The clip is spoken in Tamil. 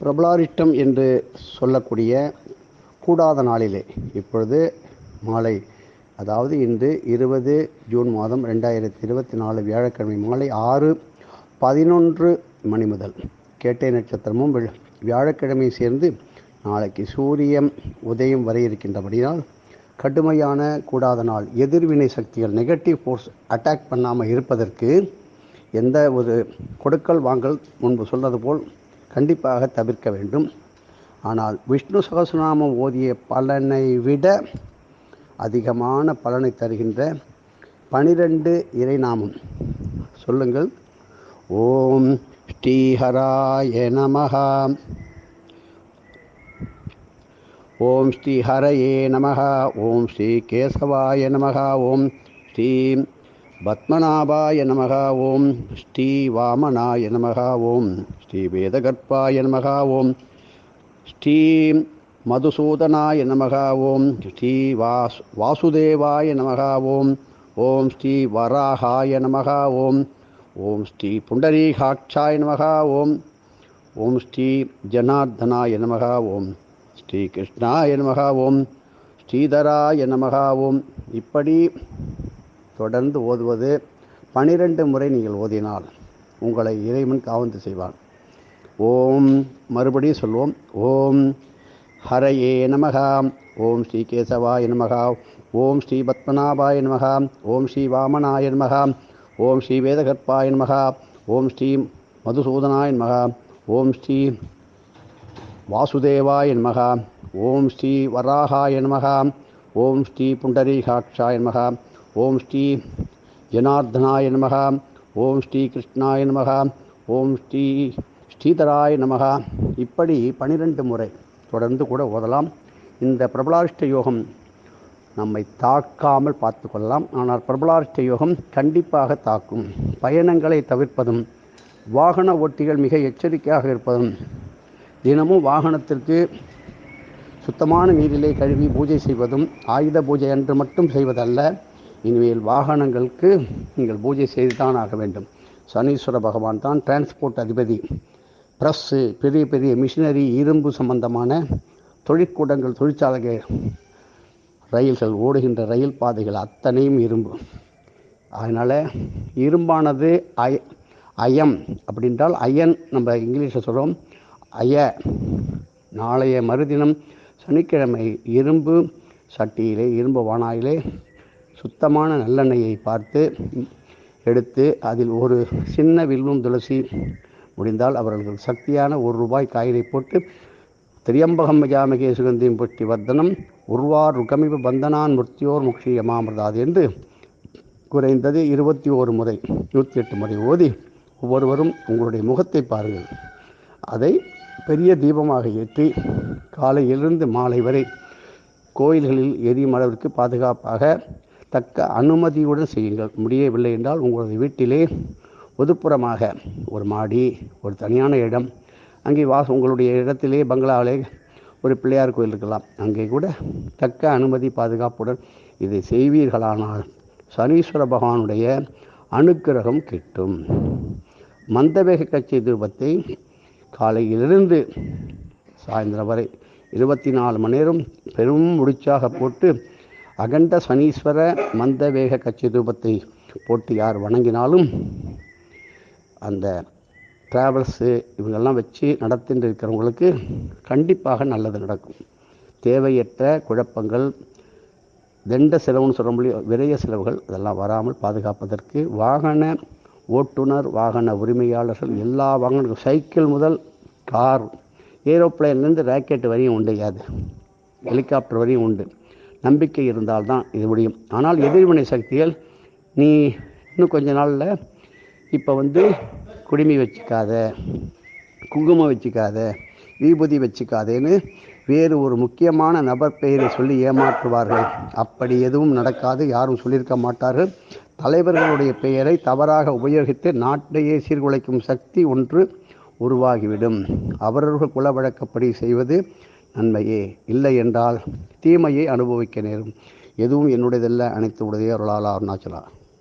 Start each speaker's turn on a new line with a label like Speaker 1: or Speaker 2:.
Speaker 1: பிரபலாரிட்டம் என்று சொல்லக்கூடிய கூடாத நாளிலே இப்பொழுது மாலை அதாவது இன்று இருபது ஜூன் மாதம் ரெண்டாயிரத்தி இருபத்தி நாலு வியாழக்கிழமை மாலை ஆறு பதினொன்று மணி முதல். கேட்டை நட்சத்திரமும் வியாழக்கிழமை சேர்ந்து நாளைக்கு சூரியன் உதயம் வரை இருக்கின்றபடியால் கடுமையான கூடாத நாள். எதிர்வினை சக்திகள் நெகட்டிவ் ஃபோர்ஸ் அட்டாக் பண்ணாமல் இருப்பதற்கு எந்த ஒரு கொடுக்கல் வாங்கல் முன்பு சொன்னது போல் கண்டிப்பாக தவிர்க்க வேண்டும். ஆனால் விஷ்ணு சகசுநாமம் ஓதிய பலனை விட அதிகமான பலனை தருகின்ற பனிரெண்டு இறைநாமம். சொல்லுங்கள். ஓம் ஸ்ரீஹராய நமகா ஓம் ஸ்ரீ நமகா ஓம் ஸ்ரீ கேசவாய நமகா ஓம் ஸ்ரீ பத்மநாபாய நமஹ ஓம் ஸ்ரீ வாமனாய நமஹ ஓம் ஸ்ரீ வேதகற்பாய நமஹ ஓம் ஸ்ரீ மதுசூதனாய நமக ஓம் ஸ்ரீ வாஸ் வாசுதேவாய நமக ஓம் ஓம் ஸ்ரீ வராகாய நமக ஓம் ஓம் ஸ்ரீ புண்டரீகாட்சாய நமக ஓம் ஓம் ஸ்ரீ ஜனார்தனாய நமக ஓம் ஸ்ரீ கிருஷ்ணாய நமக ஓம் ஸ்ரீதராய நமக ஓம். இப்படி தொடர்ந்து ஓதுவது பனிரெண்டு முறை நீங்கள் ஓதினால் உங்களை இறைவன் காவந்து செய்வான். ஓம் மறுபடியும் சொல்வோம். ஓம் ஹரையே நமகா ஓம் ஸ்ரீ கேசவாய நமகா ஓம் ஸ்ரீ பத்மநாபாய நமகா ஓம் ஸ்ரீ வாமனாய நமகா ஓம் ஸ்ரீ வேதகற்பாய நமகா ஓம் ஸ்ரீ மதுசூதனாய நமகா ஓம் ஸ்ரீ வாசுதேவாய நமகா ஓம் ஸ்ரீ வராகாய நமகா ஓம் ஸ்ரீ புண்டரீகாட்சாய நமகா ஓம் ஸ்ரீ ஜனார்தனாய நம ஓம் ஸ்ரீ கிருஷ்ணாய நம ஓம் ஸ்ரீ ஸ்ரீதராய நமக இப்படி பனிரெண்டு முறை தொடர்ந்து கூட ஓதலாம். இந்த பிரபலாஷ்ட யோகம் நம்மை தாக்காமல் பார்த்து கொள்ளலாம். ஆனால் பிரபலாஷ்ட யோகம் கண்டிப்பாக தாக்கும். பயணங்களை தவிர்ப்பதும் வாகன ஓட்டிகள் மிக எச்சரிக்கையாக இருப்பதும் தினமும் வாகனத்திற்கு சுத்தமான நீரிலே கழுவி பூஜை செய்வதும் ஆயுத பூஜை அன்று மட்டும் செய்வதல்ல இனிமேல் வாகனங்களுக்கு நீங்கள் பூஜை செய்துதான் ஆக வேண்டும். சனீஸ்வர பகவான் தான் டிரான்ஸ்போர்ட் அதிபதி. ப்ரஸ்ஸு பெரிய பெரிய மிஷினரி இரும்பு சம்பந்தமான தொழிற்கூடங்கள் தொழிற்சாலைகள் ரயில்கள் ஓடுகின்ற ரயில் பாதைகள் அத்தனையும் இரும்பு. அதனால் இரும்பானது அய அயம் அப்படின்றால் அயன் நம்ம இங்கிலீஷில் சொல்கிறோம் அய நாளைய மறுதினம் சனிக்கிழமை இரும்பு சட்டியிலே இரும்பு வானாயிலே சுத்தமான நல்லெண்ணெயை பார்த்து எடுத்து அதில் ஒரு சின்ன வில்லும் துளசி முடிந்தால் அவர்கள் சக்தியான ஒரு ரூபாய் காயினை போட்டு திரியம்பகம் மஜாமகே சுகந்தியும் பொட்டி வர்த்தனம் உருவார் ருகமிப பந்தனான் முர்த்தியோர் முக்ஷியமாமிரதாது என்று குறைந்தது இருபத்தி ஓரு முறை நூற்றி எட்டு முறை ஓதி ஒவ்வொருவரும் உங்களுடைய முகத்தை பாருங்கள். அதை பெரிய தீபமாக ஏற்றி காலையிலிருந்து மாலை வரை கோயில்களில் எரியும் அளவிற்கு பாதுகாப்பாக தக்க அனுமதியுடன் செய்யுங்கள். முடியவில்லை என்றால் உங்களது வீட்டிலே ஒதுப்புறமாக ஒரு மாடி ஒரு தனியான இடம் அங்கே வாச உங்களுடைய இடத்திலே பங்களாவிலே ஒரு பிள்ளையார் கோயில் இருக்கலாம். அங்கே கூட தக்க அனுமதி பாதுகாப்புடன் இதை செய்வீர்களானால் சனீஸ்வர பகவானுடைய அனுக்கிரகம் கிட்டும். மந்தவேக கட்சி தூபத்தை காலையிலிருந்து சாயந்தரம் வரை இருபத்தி நாலு மணி நேரம் பெரும் முடிச்சாக போட்டு அகண்ட சனீஸ்வர மந்தவேக கட்சி ரூபத்தை போட்டு யார் வணங்கினாலும் அந்த ட்ராவல்ஸு இவங்கெல்லாம் வச்சு நடத்திட்டு இருக்கிறவங்களுக்கு கண்டிப்பாக நல்லது நடக்கும். தேவையற்ற குழப்பங்கள் தண்ட செலவுன்னு சொல்ல முடியும் விரைய செலவுகள் இதெல்லாம் வராமல் பாதுகாப்பதற்கு வாகன ஓட்டுநர் வாகன உரிமையாளர்கள் எல்லா வாகனங்களும் சைக்கிள் முதல் கார் ஏரோப்ளேன்லேருந்து ராக்கெட் வரையும் உண்டு அது. ஹெலிகாப்டர் வரையும் உண்டு. நம்பிக்கை இருந்தால் தான் இது முடியும். ஆனால் எதிர்வினை சக்திகள் நீ இன்னும் கொஞ்ச நாளில் இப்போ வந்து குடிமை வச்சுக்காத குங்குமம் வச்சுக்காத விபூதி வச்சுக்காதேன்னு வேறு ஒரு முக்கியமான நபர் பெயரை சொல்லி ஏமாற்றுவார்கள். அப்படி எதுவும் நடக்காது யாரும் சொல்லியிருக்க மாட்டார்கள். தலைவர்களுடைய பெயரை தவறாக உபயோகித்து நாட்டையே சீர்குலைக்கும் சக்தி ஒன்று உருவாகிவிடும். அவரவர்கள் குல வழக்கப்படி செய்வது நன்மையே இல்லை என்றால் தீமையை அனுபவிக்க நேரும். எதுவும் என்னுடையதல்ல அனைத்து உடைய அருளாளா அருணாச்சலா.